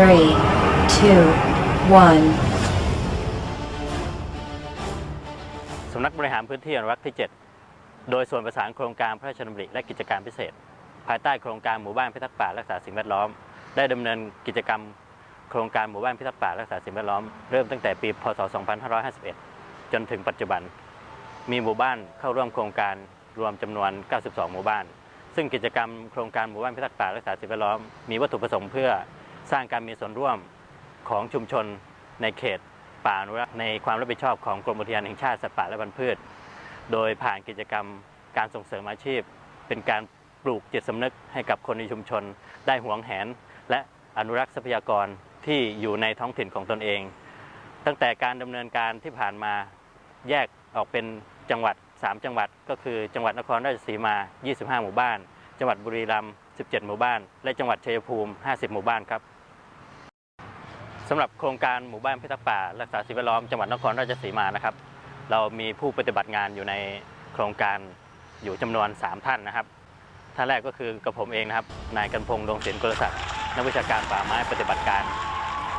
Three, two, one. สำนักบริหารพื้นที่อนุรักษ์ที่ 7 โดยส่วนประสานโครงการพระราชดำริและกิจการพิเศษ ภายใต้โครงการหมู่บ้านพิทักษ์ป่ารักษาสิ่งแวดล้อม ได้ดำเนินกิจกรรม โครงการหมู่บ้านพิทักษ์ป่ารักษาสิ่งแวดล้อม เริ่มตั้งแต่ปี พศ 2551 จนถึงปัจจุบัน มีหมู่บ้านเข้าร่วมโครงการรวมจำนวน 92 หมู่บ้านซึ่งกิจกรรมโครงการหมู่บ้านพิทักษ์ป่ารักษาสิ่งแวดล้อมมีวัตถุประสงค์เพื่อ สร้างการมีส่วนร่วมของชุมชนในเขตป่าอนุรักษ์ในความรับผิดชอบของกรมอุทยานแห่งชาติสัตว์ป่าและพันธุ์พืช โดยผ่านกิจกรรมการส่งเสริมอาชีพ เป็นการปลูกจิตสำนึกให้กับคนในชุมชน ได้หวงแหน และอนุรักษ์ทรัพยากรที่อยู่ในท้องถิ่นของตนเอง ตั้งแต่การดำเนินการที่ผ่านมาแยกออกเป็นจังหวัด 3 จังหวัด ก็คือจังหวัดนครราชสีมา 25 หมู่บ้าน จังหวัดบุรีรัมย์ 17 หมู่บ้าน และจังหวัดชัยภูมิ 50 หมู่บ้านครับ สำหรับโครงการหมู่บ้านพิทักษ์ป่า รักษาสิ่งแวดล้อมจังหวัดนครราชสีมานะครับ เรามีผู้ปฏิบัติงานอยู่ในโครงการอยู่จำนวน 3 ท่านนะครับท่านแรกก็คือกับผมเองนะครับนายกันพงษ์ดวงศิลป์กุลศักดิ์นักวิชาการป่าไม้ปฏิบัติการ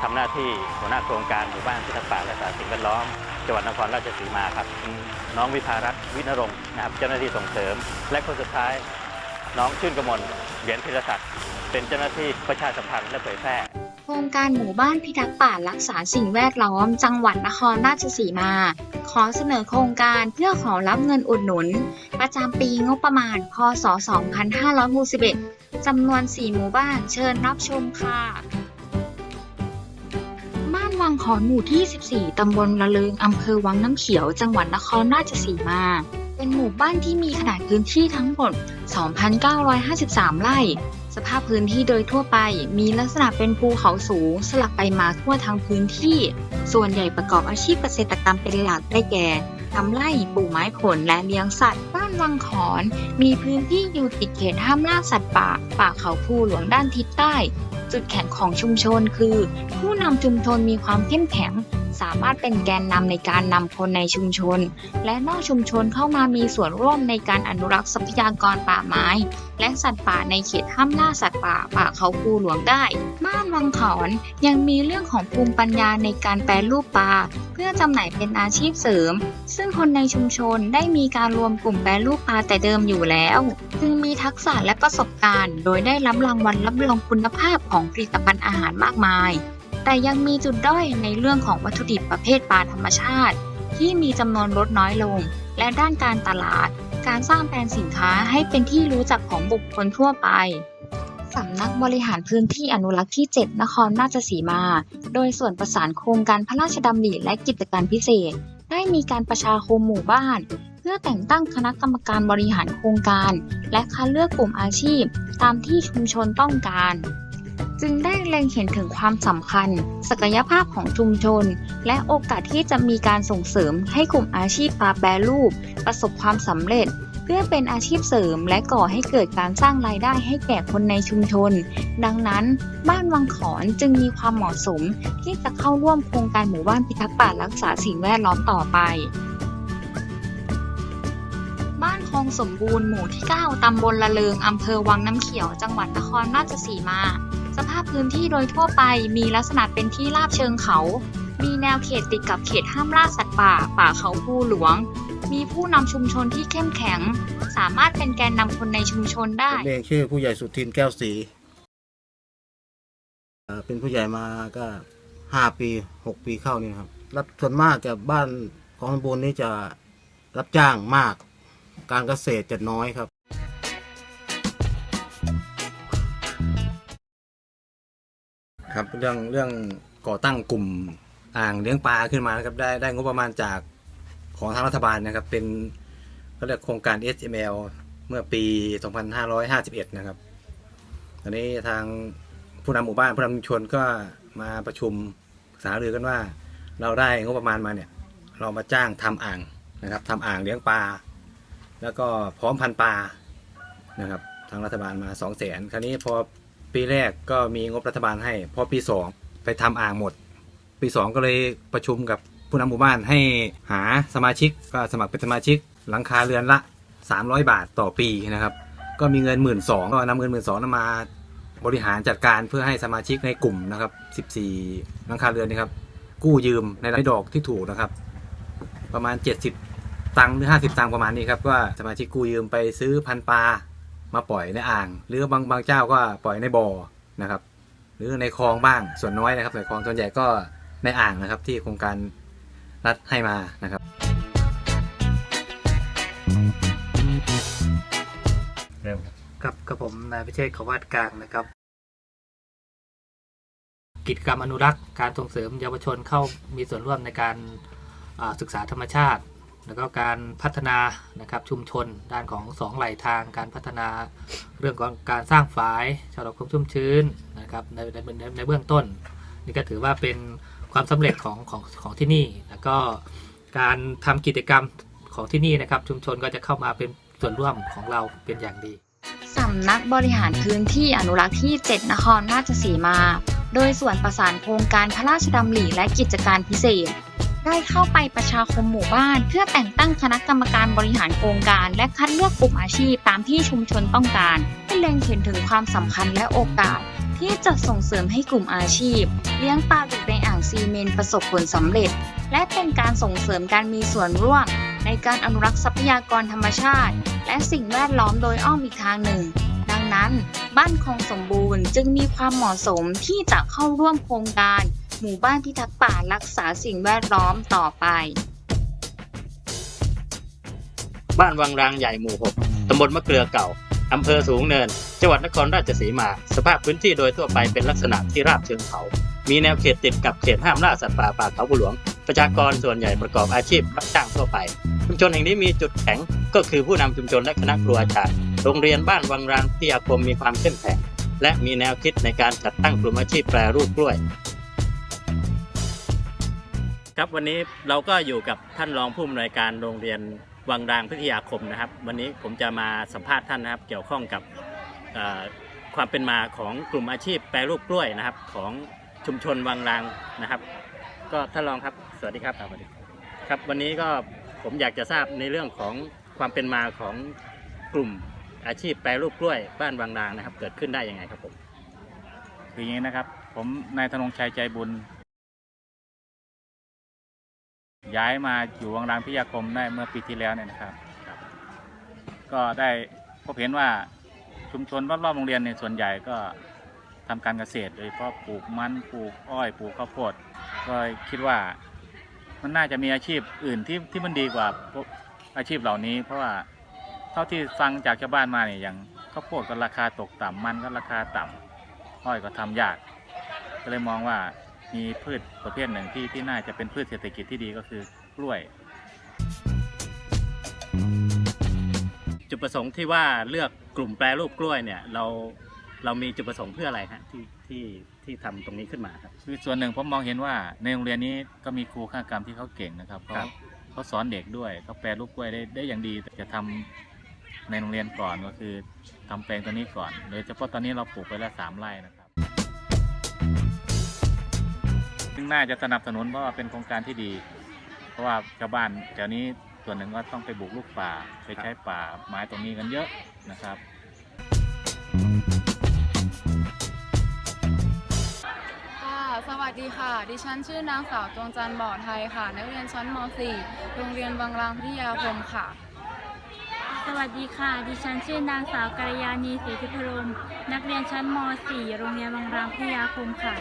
ทำหน้าที่หัวหน้าโครงการหมู่บ้านพิทักษ์ป่ารักษาสิ่งแวดล้อมจังหวัดนครราชสีมาครับน้องวิภารัตน์วินรงค์นะครับ เจ้าหน้าที่ส่งเสริม และคนสุดท้าย น้องชื่นกมลเหรียญพิรศักดิ์เป็นเจ้าหน้าที่ประชาสัมพันธ์และเผยแพร่ ครงการหมู่บ้านพิทักษ์ป่ารักษาสิ่งแวดล้อม จังหวัดนครราชสีมา ขอเสนอโครงการเพื่อขอรับเงินอุดหนุน ประจำปีงบประมาณ พศ 2561จำนวน 4 หมู่บ้านเชิญรับชมค่ะ บ้านวังขอนหมู่ที่ 14 ตำบลละเลิงอำเภอวังน้ำเขียว จังหวัดนครราชสีมา เป็นหมู่บ้านที่มีขนาดพื้นที่ทั้งหมด 2,953 ไร่ สภาพพื้นที่โดยทั่วไปมีลักษณะเป็นภูเขาสูง สลับไปมาทั่วทั้งพื้นที่ ส่วนใหญ่ประกอบอาชีพเกษตรกรรมเป็นหลักได้แก่ทำไร่ปลูกไม้ผลและเลี้ยงสัตว์ บ้านวังขอน มีพื้นที่อยู่ติดเขตห้ามล่าสัตว์ป่า ป่าเขาภูหลวงด้านทิศใต้ จุดแข็งของชุมชนคือ ผู้นำชุมชนมีความเข้มแข็ง สามารถเป็นแกนนำในการนำคนในชุมชน และนอกชุมชนเข้ามามีส่วนร่วมในการอนุรักษ์ทรัพยากรป่าไม้ และสัตว์ป่าในเขตห้ามล่าสัตว์ป่าป่าเขาภูหลวงได้บ้านวังขอนยังมีเรื่องของภูมิปัญญาในการแปรรูปปลาเพื่อจำหน่ายเป็นอาชีพเสริม ซึ่งคนในชุมชนได้มีการรวมกลุ่มแปรรูปปลาแต่เดิมอยู่แล้ว จึงมีทักษะและประสบการณ์ โดยได้รับรางวัลรับรองคุณภาพของผลิตภัณฑ์อาหารมากมาย แต่ยังมีจุดด้อยในเรื่องของวัตถุดิบประเภทปลาธรรมชาติ ที่มีจำนวนลดน้อยลง และด้านการตลาด การสร้างแบรนด์สินค้าให้เป็นที่รู้จักของบุคคลทั่วไปสำนักบริหารพื้นที่อนุรักษ์ที่ 7 นครราชสีมา โดยส่วนประสานโครงการพระราชดำริและกิจการพิเศษ ได้มีการประชาคมหมู่บ้าน เพื่อแต่งตั้งคณะกรรมการบริหารโครงการ และคัดเลือกกลุ่มอาชีพ ตามที่ชุมชนต้องการ จึงได้เล็งเห็นถึงความสำคัญ ศักยภาพของชุมชน และโอกาสที่จะมีการส่งเสริมให้กลุ่มอาชีพปลาแปรรูป ประสบความสำเร็จ เพื่อเป็นอาชีพเสริมและก่อให้เกิดการสร้างรายได้ให้แก่คนในชุมชน ดังนั้น บ้านวังขอนจึงมีความเหมาะสม ที่จะเข้าร่วมโครงการหมู่บ้านพิทักษ์ป่ารักษาสิ่งแวดล้อมต่อไปบ้านคลองสมบูรณ์หมู่ที่ 9 ตำบลละเลิง อำเภอวังน้ำเขียว จังหวัดนครราชสีมา สภาพพื้นที่โดยทั่วไปมีลักษณะเป็นที่ราบเชิงเขา มีแนวเขตติดกับเขตห้ามล่าสัตว์ป่า ป่าเขาภูหลวง มีผู้นำชุมชนที่เข้มแข็ง สามารถเป็นแกนนำคนในชุมชนได้ผมเองชื่อผู้ใหญ่สุทินแก้วศรีเอ่อเป็นผู้ใหญ่มาก็ห้าปีหกปีเข้านี่นะครับ รับส่วนมากกับบ้านของสมบูรณ์นี่จะรับจ้างมาก การเกษตรจะน้อยครับ ครับ เรื่องเรื่องก่อตั้งกลุ่มอ่างเลี้ยงปลาขึ้นมานะครับ ได้ได้งบประมาณจากของทางรัฐบาลนะครับ เป็นเขาเรียกโครงการ SML เมื่อปี 2551 นะครับ ตอนนี้ทางผู้นำหมู่บ้านผู้นำชุมชนก็มาประชุมปรึกษารือกันว่า เราได้งบประมาณมาเนี่ย เรามาจ้างทำอ่างนะครับทำอ่างเลี้ยงปลา แล้วก็พร้อมพันธุ์ปลานะครับ ทางรัฐบาลมา 2 0 0แสนคราวนี้พอ ปีแรกก็มีงบรัฐบาลให้ พอปีสองไปทำอ่างหมด ปีสองก็เลยประชุมกับผู้นำหมู่บ้านให้หาสมาชิกก็สมัครเป็นสมาชิก หลังคาเรือนละ 300 บาทต่อปีนะครับ ก็มีเงินหมื่นสองก็นำเงินหมื่นสองมาบริหารจัดการเพื่อให้สมาชิกในกลุ่มนะครับ 14 หลังคาเรือนนี่ครับ กู้ยืมในดอกที่ถูกนะครับ ประมาณ 70 ตังค์หรือ 50 ตังค์ประมาณนี้ครับก็สมาชิกกู้ยืมไปซื้อพันปลา มาปล่อยในอ่าง หรือบางบางเจ้าก็ปล่อยในบ่อนะครับ หรือในคลองบ้างส่วนน้อยนะครับในคลองส่วนใหญ่ก็ในอ่างนะครับที่โครงการรัฐให้มานะครับเริ่มครับกับกับผมนายพิเชษฐ์ขวัตกลางนะครับ กิจกรรมอนุรักษ์การส่งเสริมเยาวชนเข้ามีส่วนร่วมในการอ่าศึกษาธรรมชาติ แล้วก็การพัฒนานะครับชุมชนด้านของสองไหลทางการพัฒนาเรื่องของการสร้างฝายชะลอความชุ่มชื้นนะครับในในในในเบื้องต้น นี่ก็ถือว่าเป็นความสำเร็จของของของที่นี่ แล้วก็การทำกิจกรรมของที่นี่นะครับ ชุมชนก็จะเข้ามาเป็นส่วนร่วมของเราเป็นอย่างดีสำนักบริหารพื้นที่อนุรักษ์ที่ 7 นครราชสีมา โดยส่วนประสานโครงการพระราชดำริและกิจการพิเศษ ได้เข้าไปประชาคมหมู่บ้าน เพื่อแต่งตั้งคณะกรรมการบริหารโครงการ และคัดเลือกกลุ่มอาชีพตามที่ชุมชนต้องการให้เล็งเห็นถึงความสำคัญและโอกาส ที่จะส่งเสริมให้กลุ่มอาชีพ เลี้ยงปลาดุกในอ่างซีเมนประสบผลสำเร็จ และเป็นการส่งเสริมการมีส่วนร่วม ในการอนุรักษ์ทรัพยากรธรรมชาติ และสิ่งแวดล้อมโดยอ้อมอีกทางหนึ่งดังนั้น บ้านคลองสมบูรณ์จึงมีความเหมาะสมที่จะเข้าร่วมโครงการ หมู่บ้านพิทักษ์ป่ารักษาสิ่งแวดล้อมต่อไป บ้านวังรางใหญ่หมู่ 6 ตำบลมะเกลือเก่า อำเภอสูงเนิน จังหวัดนครราชสีมา สภาพพื้นที่โดยทั่วไปเป็นลักษณะที่ราบเชิงเขา มีแนวเขตติดกับเขตห้ามล่าสัตว์ป่าป่าเขาบุหลวง ประชากรส่วนใหญ่ประกอบอาชีพรับจ้างทั่วไป ชุมชนแห่งนี้มีจุดแข็งก็คือผู้นำชุมชนและคณะครูอาจารย์ โรงเรียนบ้านวังรางพิทยาคมมีความเข้มแข็งและมีแนวคิดในการจัดตั้งกลุ่มอาชีพแปรรูปกล้วย ครับวันนี้เราก็อยู่กับท่านรองผู้อำนวยการโรงเรียนวังรางพิทยาคมนะครับ วันนี้ผมจะมาสัมภาษณ์ท่านนะครับ เกี่ยวข้องกับเอ่อความเป็นมาของกลุ่มอาชีพแปรรูปกล้วยนะครับ ของชุมชนวังรางนะครับ ก็ท่านรองครับสวัสดีครับสวัสดีครับวันนี้ก็ผมอยากจะทราบในเรื่องของความเป็นมาของกลุ่มอาชีพแปรรูปกล้วยบ้านวังรางนะครับ เกิดขึ้นได้ยังไงครับผมคืออย่างนี้นะครับ ผมนายธนงชัยใจบุญ ย้ายมาอยู่วังรางพิยาคมได้เมื่อปีที่แล้วเนี่ยนะครับ ก็ได้พบเห็นว่าชุมชนรอบๆโรงเรียนเนี่ยส่วนใหญ่ก็ทำการเกษตร โดยเฉพาะปลูกมันปลูกอ้อยปลูกข้าวโพดก็คิดว่ามันน่าจะมีอาชีพอื่นที่ที่มันดีกว่าอาชีพเหล่านี้ เพราะว่าเท่าที่ฟังจากชาวบ้านมาเนี่ยอย่างข้าวโพดก็ราคาตกต่ำมันก็ราคาต่ำอ้อยก็ทำยากก็เลยมองว่า มีพืชประเภทหนึ่งที่ที่น่าจะเป็นพืชเศรษฐกิจที่ดีก็คือกล้วย จุดประสงค์ที่ว่าเลือกกลุ่มแปรรูปกล้วยเนี่ยเราเรามีจุดประสงค์เพื่ออะไรฮะที่ที่ที่ทำตรงนี้ขึ้นมาครับ คือส่วนหนึ่งผมมองเห็นว่าในโรงเรียนนี้ก็มีครูข้ากรรมที่เขาเก่งนะครับเขาครับเขาสอนเด็กด้วยเขาแปรรูปกล้วยได้ได้อย่างดีแต่จะทำในโรงเรียนก่อนก็คือทำแปลงตัวนี้ก่อนโดยเฉพาะตอนนี้เราปลูกไปแล้วสามไร่นะครับ ซึ่งน่าจะสนับสนุนเพราะว่าเป็นโครงการที่ดี เพราะว่าชาวบ้านแถวนี้ส่วนหนึ่งก็ต้องไปบุกลูกป่าไปใช้ป่าไม้ตรงนี้กันเยอะนะครับ ค่ะสวัสดีค่ะ ดิฉันชื่อนางสาวดวงจันทร์บ่อไทยค่ะ นักเรียนชั้นม .4 โรงเรียนบางรางพิทยาคมค่ะ สวัสดีค่ะ ดิฉันชื่อนางสาวกัลยาณีศรีพิพรม นักเรียนชั้นม .4 โรงเรียนบางรามพิทยาคมค่ะ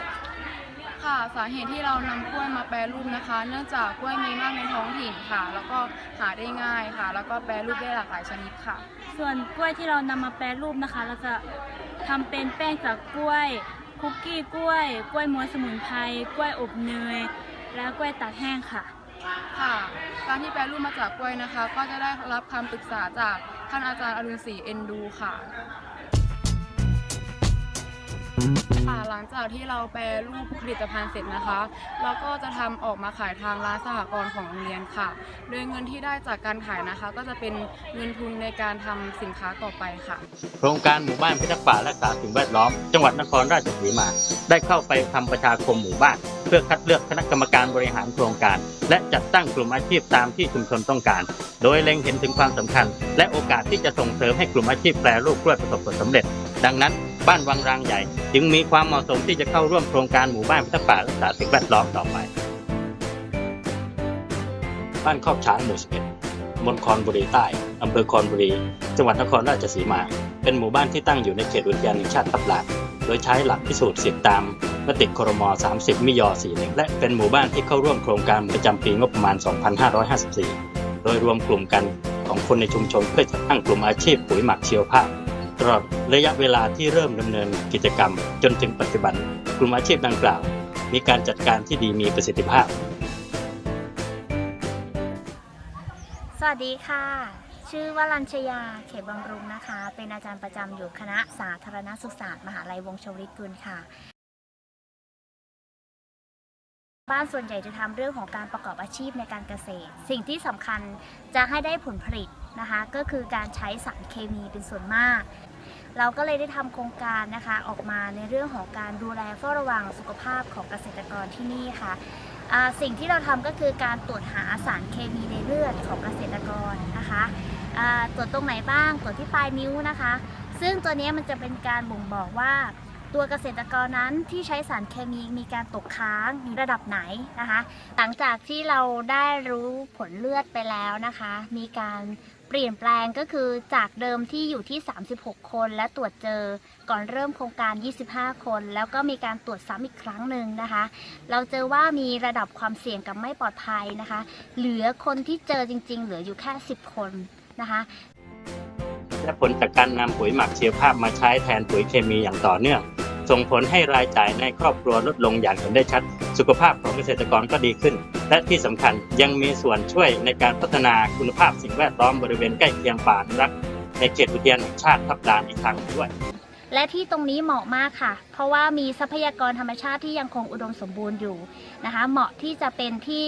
ค่ะ สาเหตุที่เรานำกล้วยมาแปรรูปนะคะ เนื่องจากกล้วยมีมากในท้องถิ่นค่ะ แล้วก็หาได้ง่ายค่ะ แล้วก็แปรรูปได้หลากหลายชนิดค่ะ ส่วนกล้วยที่เรานำมาแปรรูปนะคะ เราจะทำเป็นแป้งจากกล้วย คุกกี้กล้วย กล้วยม้วนสมุนไพรกล้วยอบเนย และกล้วยตากแห้งค่ะ ค่ะ การที่แปรรูปมาจากกล้วยนะคะ ก็จะได้รับคำปรึกษาจากท่านอาจารย์อรุณศรีเอ็นดูค่ะ ค่ะ หลังจากที่เราแปรรูปผลิตภัณฑ์เสร็จนะคะ เราก็จะทำออกมาขายทางร้านสหกรณ์ของโรงเรียนค่ะ โดยเงินที่ได้จากการขายนะคะ ก็จะเป็นเงินทุนในการทำสินค้าต่อไปค่ะ โครงการหมู่บ้านพิทักษ์ป่ารักษาสิ่งแวดล้อม จังหวัดนครราชสีมา ได้เข้าไปทำประชาคมหมู่บ้าน เพื่อคัดเลือกคณะกรรมการบริหารโครงการ และจัดตั้งกลุ่มอาชีพตามที่ชุมชนต้องการ โดยเล็งเห็นถึงความสำคัญ และโอกาสที่จะส่งเสริมให้กลุ่มอาชีพแปรรูปกล้วยประสบผลสำเร็จ ดังนั้น บ้านวังรางใหญ่ จึงมีความเหมาะสมที่จะเข้าร่วมโครงการหมู่บ้านพิทักษ์ป่ารักษาสิ่งแวดล้อมต่อไป บ้านครอกช้างหมู่11มณฑลบุรีใต้อำเภอคอนบุรี จังหวัดนครราชสีมา เป็นหมู่บ้านที่ตั้งอยู่ในเขตอุทยานแห่งชาติทับลานโดยใช้หลักพิสูจน์สิทธิตามมติครม 30 มิยอ41และเป็นหมู่บ้านที่เข้าร่วมโครงการประจำปีงบประมาณ 2554 โดยรวมกลุ่มกันของคนในชุมชนเพื่อจัดตั้งกลุ่มอาชีพปุ๋ยหมักเชีวภาพ ตลอดระยะเวลาที่เริ่มดำเนินกิจกรรม จนถึงปัจจุบัน กลุ่มอาชีพดังกล่าว มีการจัดการที่ดีมีประสิทธิภาพ สวัสดีค่ะ ชื่อวรัญชยา เขตบำรุงนะคะ เป็นอาจารย์ประจำอยู่คณะสาธารณสุขศาสตร์มหาลัยวงศ์ชวลิตกุลค่ะ บ้านส่วนใหญ่จะทำเรื่องของการประกอบอาชีพในการเกษตร สิ่งที่สำคัญจะให้ได้ผลผลิตนะคะ ก็คือการใช้สารเคมีเป็นส่วนมาก เราก็เลยได้ทำโครงการนะคะออกมาในเรื่องของการดูแลเฝ้าระวังสุขภาพของเกษตรกรที่นี่ค่ะสิ่งที่เราทำก็คือการตรวจหาสารเคมีในเลือดของเกษตรกรนะคะตรวจตรงไหนบ้างตรวจที่ปลายนิ้วนะคะ ซึ่งตัวนี้มันจะเป็นการบ่งบอกว่าตัวเกษตรกรนั้นที่ใช้สารเคมีมีการตกค้างมีระดับไหนนะคะ หลังจากที่เราได้รู้ผลเลือดไปแล้วนะคะ มีการ เปลี่ยนแปลงก็คือจากเดิมที่อยู่ที่ 36 คนและตรวจเจอก่อนเริ่มโครงการ 25 คน แล้วก็มีการตรวจซ้ำอีกครั้งหนึ่งนะคะ เราเจอว่ามีระดับความเสี่ยงกับไม่ปลอดภัยนะคะ เหลือคนที่เจอจริง ๆ เหลืออยู่แค่ 10 คนนะคะและผลจากการนำปุ๋ยหมักเชีวภาพมาใช้แทนปุ๋ยเคมีอย่างต่อเนื่อง ส่งผลให้รายจ่ายในครอบครัวลดลงอย่างเห็นได้ชัด สุขภาพของเกษตรกรก็ดีขึ้น และที่สำคัญยังมีส่วนช่วยในการพัฒนาคุณภาพสิ่งแวดล้อมบริเวณใกล้เคียงป่าอนุรักษ์ในเขตอุทยานแห่งชาติทับลานอีกทางหนึ่งด้วยและที่ตรงนี้เหมาะมากค่ะ เพราะว่ามีทรัพยากรธรรมชาติที่ยังคงอุดมสมบูรณ์อยู่นะคะ เหมาะที่จะเป็นที่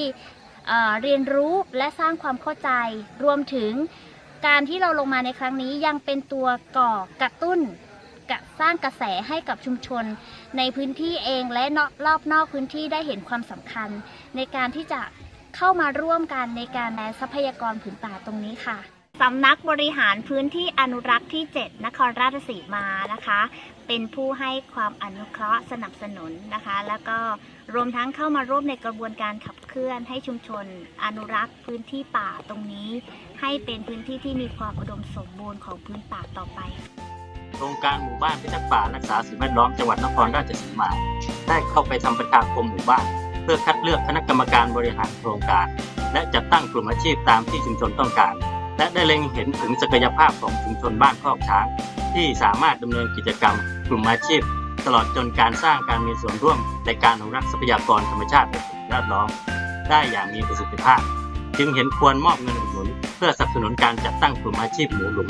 เเรียนรู้และสร้างความเข้าใจ รวมถึงการที่เราลงมาในครั้งนี้ยังเป็นตัวก่อกระตุ้น สร้างกระแสให้กับชุมชน ในพื้นที่เองและนอกรอบนอกพื้นที่ได้เห็นความสำคัญ ในการที่จะเข้ามาร่วมกันในการแลทรัพยากรผืนป่าตรงนี้ค่ะสำนักบริหารพื้นที่อนุรักษ์ที่ 7 นครราชสีมานะคะ เป็นผู้ให้ความอนุเคราะห์สนับสนุนนะคะ แล้วก็รวมทั้งเข้ามาร่วมในกระบวนการขับเคลื่อนให้ชุมชน อนุรักษ์พื้นที่ป่าตรงนี้ ให้เป็นพื้นที่ที่มีความอุดมสมบูรณ์ของพื้นป่าต่อไป โครงการหมู่บ้านพิทักษ์ป่ารักษาสิ่งแวดล้อมจังหวัดนครราชสีมา ได้เข้าไปทำประชาคมหมู่บ้าน เพื่อคัดเลือกคณะกรรมการบริหารโครงการ และจัดตั้งกลุ่มอาชีพตามที่ชุมชนต้องการ และได้เล็งเห็นถึงศักยภาพของชุมชนบ้านคอกช้าง ที่สามารถดำเนินกิจกรรม กลุ่มอาชีพ ตลอดจนการสร้างการมีส่วนร่วมในการอนุรักษ์ทรัพยากรธรรมชาติและสิ่งแวดล้อมได้อย่างมีประสิทธิภาพ จึงเห็นควรมอบเงินอุดหนุน เพื่อสนับสนุนการจัดตั้งกลุ่มอาชีพหมูหลุม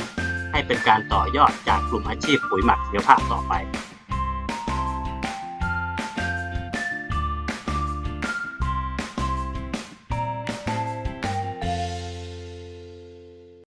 ให้เป็นการต่อยอดจากกลุ่มอาชีพปุ๋ยหมักชีวภาพต่อไป